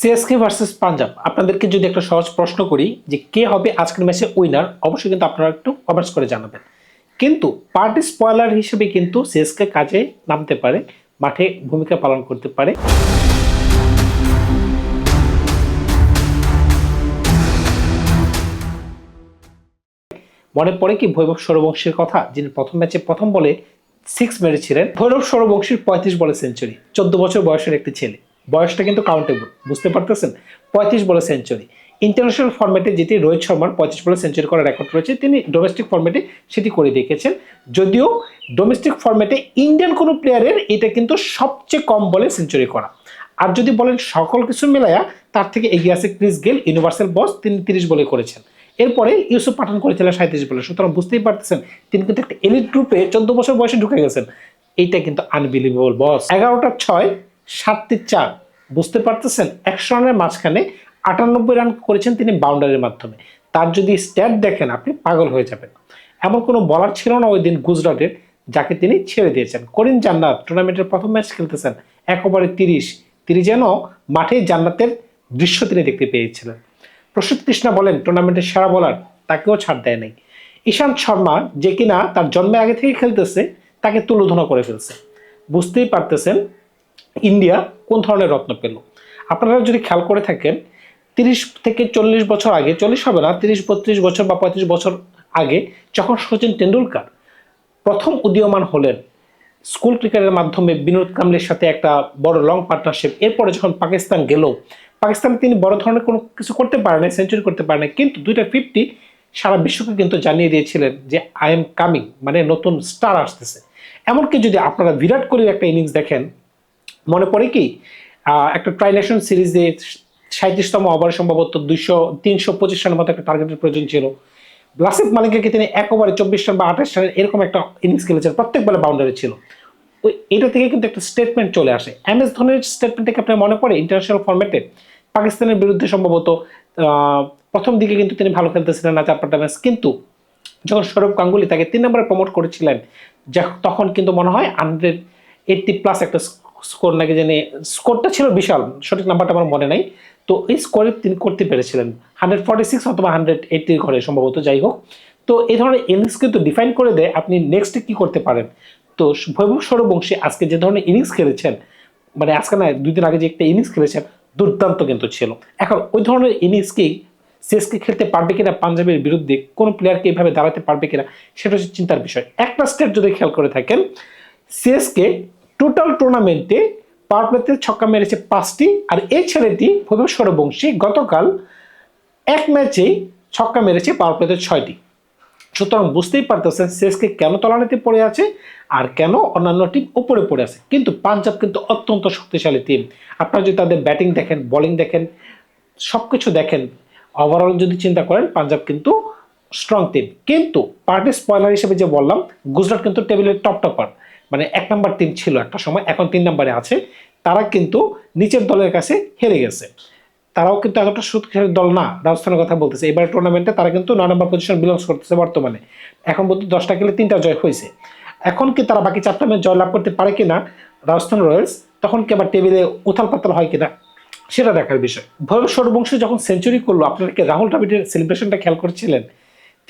CSK versus Punjab আপনাদেরকে যদি একটা সহজ প্রশ্ন করি যে কে হবে আজকের ম্যাচে উইনার অবশ্যই কিন্তু আপনারা একটু কমেন্টস করে জানাবেন। কিন্তু পার্টি স্পয়লার হিসেবে কিন্তু সিএসকে কাজে নামতে পারে, মাঠে ভূমিকা পালন করতে পারে। মনে পড়ে কি ভৈরব সৌরবংশীর কথা? যিনি প্রথম ম্যাচে প্রথম বলে সিক্স মেরেছিলেন। ভৈরব সৌরবংশীর পঁয়ত্রিশ বলে সেঞ্চুরি চোদ্দ বছর বয়সের একটি ছেলে। বয়সটা কিন্তু কাউন্টেবল বুঝতে পারতেছেন? পঁয়ত্রিশ বলে সেঞ্চুরি ইন্টারন্যাশনাল ফর্মেটে যেটি রোহিত শর্মার পঁয়ত্রিশ বলে সেঞ্চুরি করার রেকর্ড রয়েছে, তিনি ডোমেস্টিক ফর্মেটে সেটি করে দেখিয়েছেন। যদিও ডোমেস্টিক ফর্মেটে ইন্ডিয়ান কোনো প্লেয়ারের এটা কিন্তু সবচেয়ে কম বলে সেঞ্চুরি করা। আর যদি বলেন সকল কিছু মেলায়া তার থেকে এগিয়ে আছে ক্রিস গেল, ইউনিভার্সাল বস, তিনি তিরিশ বলে করেছেন। এরপরে ইউসুফ পাঠান করেছিলেন সাঁত্রিশ বলে। সুতরাং বুঝতেই পারতেছেন, তিনি কিন্তু একটা এলিট গ্রুপে চোদ্দ বছর বয়সে ঢুকে গেছেন। এইটা কিন্তু আনবিলিভেবল বস এগারোটা ছয় সাতটি চার। বুঝতে পারতেছেন? একশো রানের মাঝখানে আটানব্বই রান করেছেন তিনি বাউন্ডারির মাধ্যমে। তার যদি স্ট্যাট দেখেন, আপনি পাগল হয়ে যাবেন। এমন কোনো বলার ছিল না ওই দিন গুজরাটের, যাকে তিনি ছেড়ে দিয়েছেন। করিম জান্নাত টুর্নামেন্টের প্রথম ম্যাচ খেলতেছেন। এক ওভারে তিরিশ। তিনি যেন মাঠে জান্নাতের দৃশ্য তিনি দেখতে পেয়েছিলেন। প্রসূত কৃষ্ণা বলেন টুর্নামেন্টের সেরা বলার তাকেও ছাড় দেয় নাই। ঈশান্ত শর্মা, যে কিনা তার জন্মের আগে থেকে খেলতেছে, তাকে তুলোধনা করে ফেলছে। বুঝতেই পারতেছেন ইন্ডিয়া কোন ধরনের রত্ন পেল? আপনারা যদি খেয়াল করে থাকেন, তিরিশ থেকে চল্লিশ বছর আগে, চল্লিশ হবে না, তিরিশ, বত্রিশ বছর বা পঁয়ত্রিশ বছর আগে যখন সচিন তেন্ডুলকার প্রথম উদীয়মান হলেন, স্কুল ক্রিকেটের মাধ্যমে বিনোদ কামলের সাথে একটা বড় লং পার্টনারশিপ এরপরে যখন পাকিস্তান গেল, পাকিস্তানে তিনি বড় ধরনের কোনো কিছু করতে পারেন সেঞ্চুরি করতে পারেন, কিন্তু দুইটা ফিফটি সারা বিশ্বকে কিন্তু জানিয়ে দিয়েছিলেন যে আই এম কামিং মানে নতুন স্টার আসতেছে। এমনকি যদি আপনারা বিরাট কোহলির একটা ইনিংস দেখেন মনে পড়ে কি? একটা ট্রাইনেশন সিরিজে সাঁত্রিশতম ওভারে সম্ভবত দুইশো, তিনশো পঁচিশ রানের মতো একটা টার্গেটের প্রয়োজন ছিল। লাসিফ মালিককে তিনি এক ওভারে চব্বিশ রান বা আঠাশ রানের এরকম একটা ইনিংস খেলেছেন, প্রত্যেক বলে বাউন্ডারি ছিল। ওই এটা থেকে কিন্তু একটা স্টেটমেন্ট চলে আসে। এম এস ধোনির স্টেটমেন্ট থেকে আপনার মনে পড়ে ইন্টারন্যাশনাল ফর্মেটে পাকিস্তানের বিরুদ্ধে সম্ভবত প্রথম দিকে কিন্তু তিনি ভালো খেলতেছিলেন না চার পাঁচটা ম্যাচ কিন্তু যখন সৌরভ গাঙ্গুলি তাকে তিন নম্বরে প্রমোট করেছিলেন, যা- তখন কিন্তু মনে হয় হান্ড্রেড এইটটি প্লাস একটা স্কোর নাকি জানি, স্কোরটা ছিল বিশাল, সঠিক নাম্বারটা আমার মনে নাই। তো এই স্কোরে তিনি করতে পেরেছিলেন। হান্ড্রেড ফর্টি সিক্স অথবা হান্ড্রেড এইটির ঘরে সম্ভবত, যাই হোক। তো এই ধরনের ইনিংস কিন্তু ডিফাইন করে দেয় আপনি নেক্সটে কি করতে পারেন। তো ভৈভব সৌরবংশী আজকে যে ধরনের ইনিংস খেলেছেন মানে আজকে না, দুই দিন আগে যে একটা ইনিংস খেলেছেন, দুর্দান্ত কিন্তু ছিল। এখন ওই ধরনের ইনিংসকেই সিএসকে খেলতে পারবে কিনা পাঞ্জাবের বিরুদ্ধে, কোনো প্লেয়ারকে এইভাবে দাঁড়াতে পারবে কিনা, সেটা হচ্ছে চিন্তার বিষয়। একটা স্টেট যদি খেয়াল করে থাকেন সিএসকে টোটাল টুর্নামেন্টে পাওয়ার প্লেতে ছক্কা মেরেছে পাঁচটি আর এই ছেলেটি ভৈভব সৌরবংশী গতকাল এক ম্যাচেই ছক্কা মেরেছে পাওয়ার প্লেতে ছয়টি। সুতরাং বুঝতেই পারতেছেন শেষকে কেন তলানিতে পড়ে আছে আর কেন অন্যান্য টিম উপরে পড়ে আছে। কিন্তু পাঞ্জাব কিন্তু অত্যন্ত শক্তিশালী টিম আপনারা যদি তাদের ব্যাটিং দেখেন বোলিং দেখেন সব কিছু দেখেন ওভারঅল যদি চিন্তা করেন, পাঞ্জাব কিন্তু স্ট্রং টিম কিন্তু পার্টি স্পয়লার হিসেবে যে বললাম, গুজরাট কিন্তু টেবিলের টপ টপার মানে এক নাম্বার টিম ছিল একটা সময়, এখন তিন নম্বরে আছে। তারা কিন্তু নিচের দলের কাছে হেরে গেছে। তারাও কিন্তু এতটা শক্তিশালী দল না, রাজস্থানের কথা বলতেছে। এবার টুর্নামেন্টে তারা কিন্তু নয় নম্বর পজিশন বিলংস করতেছে বর্তমানে। এখন পর্যন্ত দশটা খেলে তিনটা জয় হয়েছে। এখন কি তারা বাকি চারটা ম্যাচ জয় লাভ করতে পারে কিনা রাজস্থান রয়্যালস, তখন কি আবার টেবিলে উথাল পাতাল হয় কিনা সেটা দেখার বিষয়। ভৈরব সৌরবংশী যখন সেঞ্চুরি করল, আপনারা কি রাহুল দ্রাবিড়ের সেলিব্রেশনটা খেয়াল করছিলেন?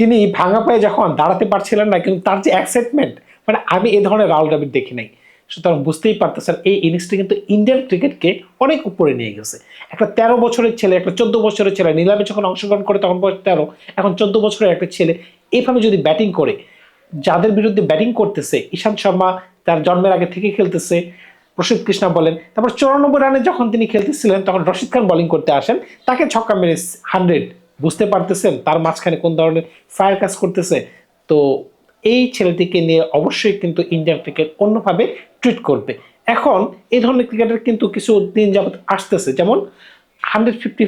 তিনি ভাঙা পায়ে যখন দাঁড়াতে পারছিলেন না, কিন্তু তার যে এক্সাইটমেন্ট মানে আমি এ ধরনের রাহুল দ্রাবিড় দেখি নাই। সুতরাং বুঝতেই পারতেছেন, এই ইনিংসটি কিন্তু ইন্ডিয়ান ক্রিকেটকে অনেক উপরে নিয়ে গেছে। একটা তেরো বছরের ছেলে, একটা চোদ্দ বছরের ছেলে, নিলামে যখন অংশগ্রহণ করে তখন বয়স তেরো, এখন চোদ্দ বছরের একটা ছেলে এইভাবে যদি ব্যাটিং করে, যাদের বিরুদ্ধে ব্যাটিং করতেছে, ঈশান্ত শর্মা তার জন্মের আগে থেকে খেলতেছে, প্রসিদ্ধ কৃষ্ণা বলেন, তারপর চৌরানব্বই রানে যখন তিনি খেলতেছিলেন, তখন রশিদ খান বোলিং করতে আসেন, তাকে ছক্কা মেরে হান্ড্রেড বুঝতে পারতেছেন তার মাঝখানে কোন ধরনের ফায়ার কাজ করতেছে? তো এই ছেলেটিকে নিয়ে অবশ্যই কিন্তু ইন্ডিয়ান ক্রিকেট অন্যভাবে ট্রিট করবে। এখন এই ধরনের ক্রিকেটার কিন্তু কিছু দিন যাবত আসতেছে। যেমন হান্ড্রেড ফিফটি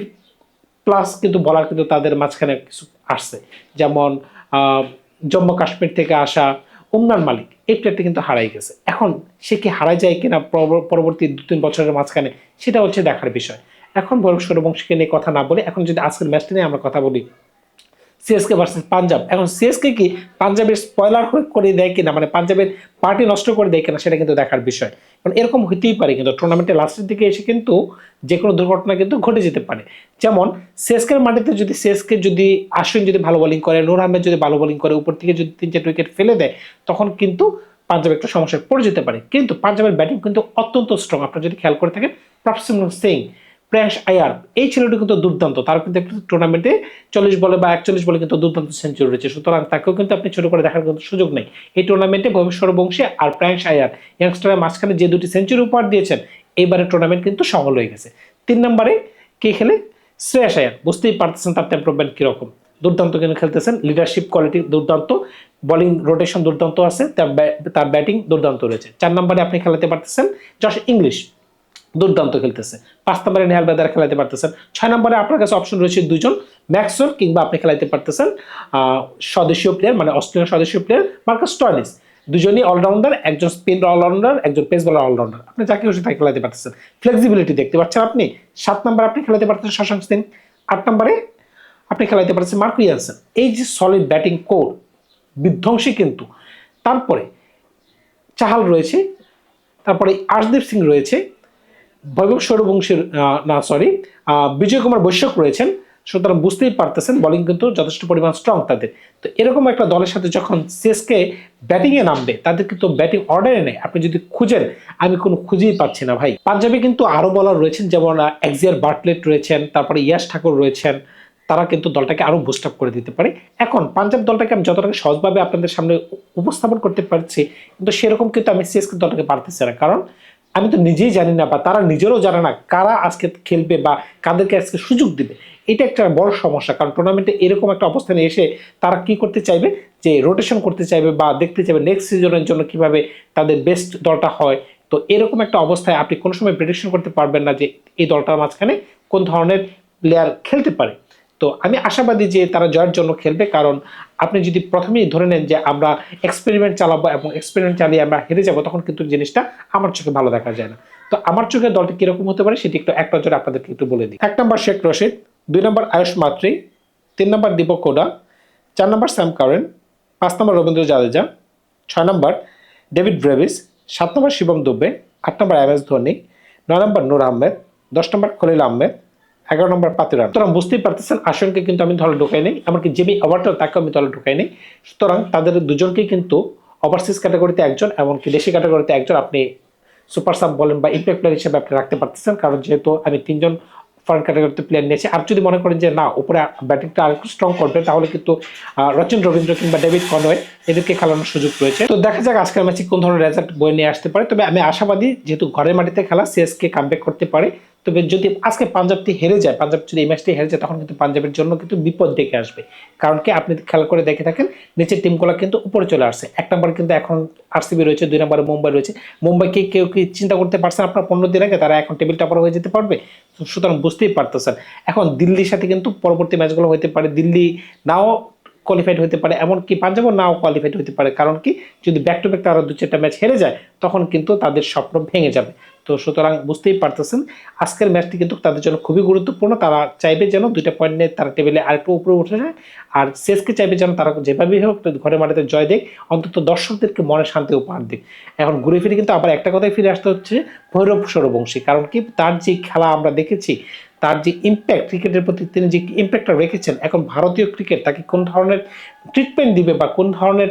প্লাস কিন্তু বলার কিন্তু তাদের মাঝখানে কিছু আসছে। যেমন জম্মু কাশ্মীর থেকে আসা উমরান মালিক, এই প্লেয়ারটি কিন্তু হারাই গেছে। এখন সে কি হারাই যায় কিনা পরব- পরবর্তী দু তিন বছরের মাঝখানে সেটা হচ্ছে দেখার বিষয়। এখন বরং সৌরবংশীকে নিয়ে কথা না বলে এখন যদি আজকের ম্যাচটা নিয়ে আমরা কথা বলি সিএসকে ভার্সেস পাঞ্জাব। এখন সিএসকে কি পাঞ্জাবের স্পয়লার করে দেয় কিনা মানে পাঞ্জাবের পার্টি নষ্ট করে দেয় কিনা সেটা কিন্তু দেখার বিষয়। কারণ এরকম হইতেই পারে, কিন্তু টুর্নামেন্টের লাস্টের দিকে এসে কিন্তু যে কোনো দুর্ঘটনা কিন্তু ঘটে যেতে পারে। যেমন সিএসকের মাটিতে যদি সিএসকে যদি আশ্বিন যদি ভালো বোলিং করে, নূর আহমেদ যদি ভালো বোলিং করে, উপর থেকে যদি তিন চার উইকেট ফেলে দেয়, তখন কিন্তু পাঞ্জাব একটা সমস্যায় পড়ে যেতে পারে। কিন্তু পাঞ্জাবের ব্যাটিং কিন্তু অত্যন্ত স্ট্রং আপনারা যদি খেয়াল করে থাকেন প্রফসিম সিং প্রেস আয়ার এই ছেলেটি কিন্তু দুর্দান্ত। তার কিন্তু টুর্নামেন্টে চল্লিশ বলে বা একচল্লিশ বলে কিন্তু দুর্দান্ত সেঞ্চুরি রয়েছে। সুতরাং তাকেও কিন্তু আপনি ছোট করে দেখার কিন্তু সুযোগ নেই। এই টুর্নামেন্টে ভবিষ্যৎ বংশে আর প্রায়শ আয়ার ইয়াংস্টারের মাঝখানে যে দুটি সেঞ্চুরি উপহার দিয়েছেন, এইবারের টুর্নামেন্ট কিন্তু সফল হয়ে গেছে। তিন নম্বরে কে খেলে? শ্রেয়াস আয়ার বুঝতেই পারতেছেন তার টেম্পারমেন্ট কীরকম। দুর্দান্ত কিন্তু খেলতেছেন। লিডারশিপ কোয়ালিটি দুর্দান্ত। বোলিং রোটেশন দুর্দান্ত আছে। তার তার ব্যাটিং দুর্দান্ত রয়েছে। চার নম্বরে আপনি খেলাতে পারতেছেন, জশ ইংলিশ। দুর্দান্ত খেলতেছে। পাঁচ নম্বরে নেহাল বেদার খেলাতে পারতেছেন। ছয় নম্বরে আপনার কাছে অপশন রয়েছে দুজন ম্যাক্সওয়েল কিংবা আপনি খেলাতে পারতেছেন স্বদেশীয় প্লেয়ার মানে অস্ট্রেলিয়ান স্বদেশীয় প্লেয়ার মার্কাস টয়নিস দুজনই অলরাউন্ডার একজন স্পিন অলরাউন্ডার একজন পেস বলার অলরাউন্ডার আপনি যাকে খুশি তাকে খেলাতে পারতেছেন। ফ্লেক্সিবিলিটি দেখতে পাচ্ছেন আপনি। সাত নম্বরে আপনি খেলাতে পারতেছেন শশাঙ্ক সিং আট নম্বরে আপনি খেলাতে পারতেছেন মার্কো ইয়ানসেন। এই যে সলিড ব্যাটিং কোর বিধ্বংসী কিন্তু। তারপরে চাহাল রয়েছে, তারপরে আর্শদীপ সিং রয়েছে বৈভব সৌরবংশের না সরি বিজয় কুমার বৈশ্যক রয়েছেন। সুতরাং বুঝতেই পারতেছেন, বোলিং কিন্তু যথেষ্ট পরিমাণ স্ট্রং তাদের। তো এরকম একটা দলের সাথে যখন সিএসকে ব্যাটিংয়ে নামবে, তাদের কিন্তু ব্যাটিং অর্ডারে নেই। আপনি যদি খুঁজেন, আমি কোনো খুঁজেই পাচ্ছি না ভাই। পাঞ্জাবে কিন্তু আরও বলার রয়েছেন, যেমন এক্সিয়ার বার্টলেট রয়েছেন, তারপরে ইয়াস ঠাকুর রয়েছেন। তারা কিন্তু দলটাকে আরও বুস্ট আপ করে দিতে পারে। এখন পাঞ্জাব দলটাকে আমি যতটা সহজভাবে আপনাদের সামনে উপস্থাপন করতে পারছি, কিন্তু সেরকম কিন্তু আমি সিএসকে দলটাকে পারতেছি না। কারণ আমি তো নিজেই জানি না বা তারা নিজেরও জানে না কারা আজকে খেলবে বা কাদেরকে আজকে সুযোগ দিবে। এটা একটা বড় সমস্যা, কারণ টুর্নামেন্টে এরকম একটা অবস্থানে এসে তারা কি করতে চাইবে? যে রোটেশন করতে চাইবে বা দেখতে চাইবে নেক্সট সিজনের জন্য কীভাবে তাদের বেস্ট দলটা হয়। তো এরকম একটা অবস্থায় আপনি কোনো সময় প্রেডিকশন করতে পারবেন না যে এই দলটার মাঝখানে কোন ধরনের প্লেয়ার খেলতে পারে। তো আমি আশাবাদী যে তারা জয়ের জন্য খেলবে, কারণ আপনি যদি প্রথমেই ধরে নেন যে আমরা এক্সপেরিমেন্ট চালাবো এবং এক্সপেরিমেন্ট চালিয়ে আমরা হেরে যাব, তখন কিন্তু জিনিসটা আমার চোখে ভালো দেখা যায় না। তো আমার চোখে দলটি কীরকম হতে পারে সেটি একটু এক নজরে আপনাদেরকে একটু বলে দিই। এক নম্বর শেখ রশিদ, দুই নম্বর আয়ুষ মাত্রি, তিন নম্বর দীপক কোডা, চার নম্বর স্যাম কারেন, পাঁচ নম্বর রবীন্দ্র জাদেজা, ছয় নম্বর ডেভিড ব্রেভিস, সাত নম্বর শিবম দুবে, আট নম্বর এম এস ধোনি, নয় নম্বর নূর আহমেদ, দশ নম্বর খলিল আহমেদ এগারো নম্বর পাতিরাম সুতরাং বুঝতেই পারতেছেন আসনকে কিন্তু আমি দলে ঢুকাই নেই, এমনকি জেমি ওভারটার তাকে আমি দলে ঢুকাই নেই। সুতরাং তাদের দুজনকেই কিন্তু ওভারসিজ ক্যাটাগরিতে একজন এমনকি দেশি ক্যাটাগরিতে একজন আপনি সুপার সাব বলেন বা ইম্প্যাক্ট প্লেয়ার হিসেবে আপনি রাখতে পারতেছেন, কারণ যেহেতু আমি তিনজন ফরেন ক্যাটাগরিতে প্লেয়ার নিয়েছি। আর যদি মনে করেন যে না, উপরে ব্যাটিংটা আর একটু স্ট্রং করবে, তাহলে কিন্তু রচিন রবীন্দ্র কিংবা ডেভিড কনওয়ে এদেরকে খেলানোর সুযোগ রয়েছে। তো দেখা যাক আজকের ম্যাচে কোন ধরনের রেজাল্ট বয়ে নিয়ে আসতে পারে। তবে আমি আশাবাদী, যেহেতু ঘরের মাটিতে খেলা সিএসকে কামব্যাক করতে পারে। তবে যদি আজকে পাঞ্জাবটি হেরে যায়, পাঞ্জাব যদি এই ম্যাচটি হেরে যায়, তখন কিন্তু পাঞ্জাবের জন্য কিন্তু বিপদ ডেকে আসবে। কারণ কি আপনি খেলা করে দেখে থাকেন, নিচের টিমগুলো কিন্তু উপরে চলে আসছে। এক নম্বরে কিন্তু এখন আরসিবি রয়েছে, দুই নম্বরে মুম্বাই রয়েছে। মুম্বাইকে কেউ কি চিন্তা করতে পারছেন আপনার পনেরো দিন আগে? তারা এখন টেবিল টপার হয়ে যেতে পারবে? সুতরাং বুঝতেই পারতেছেন। এখন দিল্লির সাথে কিন্তু পরবর্তী ম্যাচগুলো হতে পারে। দিল্লি নাও কোয়ালিফাইড হতে পারে, এমনকি পাঞ্জাবও নাও কোয়ালিফাইড হতে পারে। কারণ কি, যদি ব্যাক টু ব্যাক তারা দু চারটা ম্যাচ হেরে যায়, তখন কিন্তু তাদের স্বপ্ন ভেঙে যাবে। তো সুতরাং বুঝতেই পারতেছেন, আজকের ম্যাচটি কিন্তু তাদের জন্য খুবই গুরুত্বপূর্ণ। তারা চাইবে যেন দুইটা পয়েন্ট নিয়ে তারা টেবিলে আরেকটু উপরে উঠে যায়। আর শেষকে চাইবে যেন তারা যেভাবেই হোক ঘরে মাটিতে জয় দেখ অন্তত দর্শকদেরকে মনে শান্তি উপহার দিক। এখন ঘুরে ফিরে কিন্তু আবার একটা কথাই ফিরে আসতে হচ্ছে, ভৈরব সৌরবংশী। কারণ কি? তার যে খেলা আমরা দেখেছি, তার যে ইম্প্যাক্ট ক্রিকেটের প্রতি তিনি যে ইম্প্যাক্টটা রেখেছেন, এখন ভারতীয় ক্রিকেট তাকে কোন ধরনের ট্রিটমেন্ট দিবে বা কোন ধরনের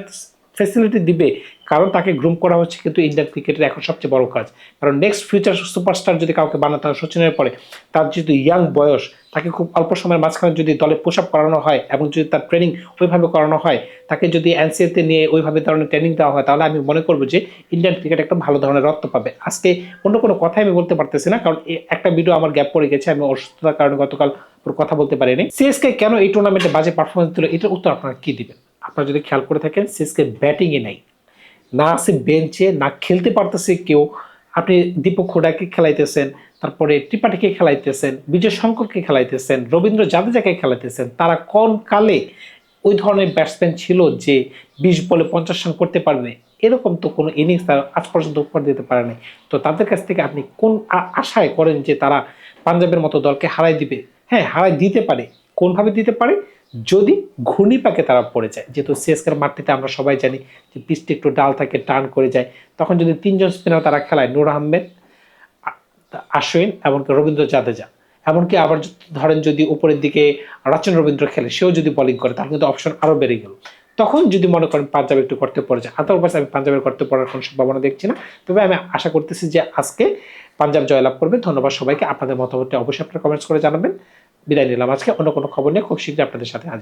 ফেসিলিটি দিবে কারণ তাকে গ্রুম করা হচ্ছে কিন্তু ইন্ডিয়ান ক্রিকেটের এখন সবচেয়ে বড় কাজ। কারণ নেক্সট ফিউচার সুপারস্টার যদি কাউকে বানাতে হয় সচিনের পরে, তার যদি ইয়াং বয়স, তাকে খুব অল্প সময়ের মাঝখানে যদি দলে পোশ আপ করানো হয় এবং যদি তার ট্রেনিং ওইভাবে করানো হয়, তাকে যদি এনসিএতে নিয়ে ওইভাবে ধরনের ট্রেনিং দেওয়া হয়, তাহলে আমি মনে করব যে ইন্ডিয়ান ক্রিকেট একটা ভালো ধরনের রক্ত পাবে। আজকে অন্য কোনো কথাই আমি বলতে পারতেছি না, কারণ একটা ভিডিও আমার গ্যাপ পড়ে গেছে, আমি অসুস্থতার কারণে গতকাল কথা বলতে পারিনি। সিএসকে কেন এই টুর্নামেন্টে বাজে পারফরমেন্স দিল, এটার উত্তর আপনারা কী দিবেন? আপনারা যদি খেয়াল করে থাকেন সিএসকে ব্যাটিংয়ে নাই। না আছে বেঞ্চে, না খেলতে পারতেছে কেউ। আপনি দীপক খোডাকে খেলাইতেছেন, তারপরে ত্রিপাঠীকে খেলাইতেছেন, বিজয় শঙ্করকে খেলাইতেছেন, রবীন্দ্র জাদেজাকে খেলাইতেছেন, তারা কোন কালে ওই ধরনের ব্যাটসম্যান ছিল যে বিশ বলে পঞ্চাশ রান করতে পারবে? এরকম তো কোনো ইনিংস তারা আজ পর্যন্ত উপহার দিতে পারে নাই। তো তাদের কাছ থেকে আপনি কোন আশায় করেন যে তারা পাঞ্জাবের মতো দলকে হারাই দিবে? হ্যাঁ হারাই দিতে পারে। কোনভাবে দিতে পারে? যদি ঘূর্ণিপাকে তারা পড়ে যায়, যেহেতু সিএসকের মাঠটিতে আমরা সবাই জানি যে পিচটি একটু ডাল থাকে টার্ন করে যায়, তখন যদি তিনজন স্পিনার তারা খেলায়, নূর আহমেদ আশ্বিন এমনকি রবীন্দ্র জাদেজা। এমনকি আবার ধরেন যদি উপরের দিকে রচন রবীন্দ্র খেলে, সেও যদি বোলিং করে, তাহলে কিন্তু অপশন আরও বেড়ে গেল। তখন যদি মনে করেন পাঞ্জাব একটু করতে পড়ে যায় আদারওয়াইজ আমি পাঞ্জাবের করতে পড়ার কোনো সম্ভাবনা দেখছি না। তবে আমি আশা করতেছি যে আজকে পাঞ্জাব জয়লাভ করবে। ধন্যবাদ সবাইকে। আপনাদের মতামতটি অবশ্যই আপনারা কমেন্টস করে জানাবেন। বিদায় নিলাম। আজকে অন্য কোনো খবর নিয়ে খুব শীঘ্রই আপনাদের সাথে হাজির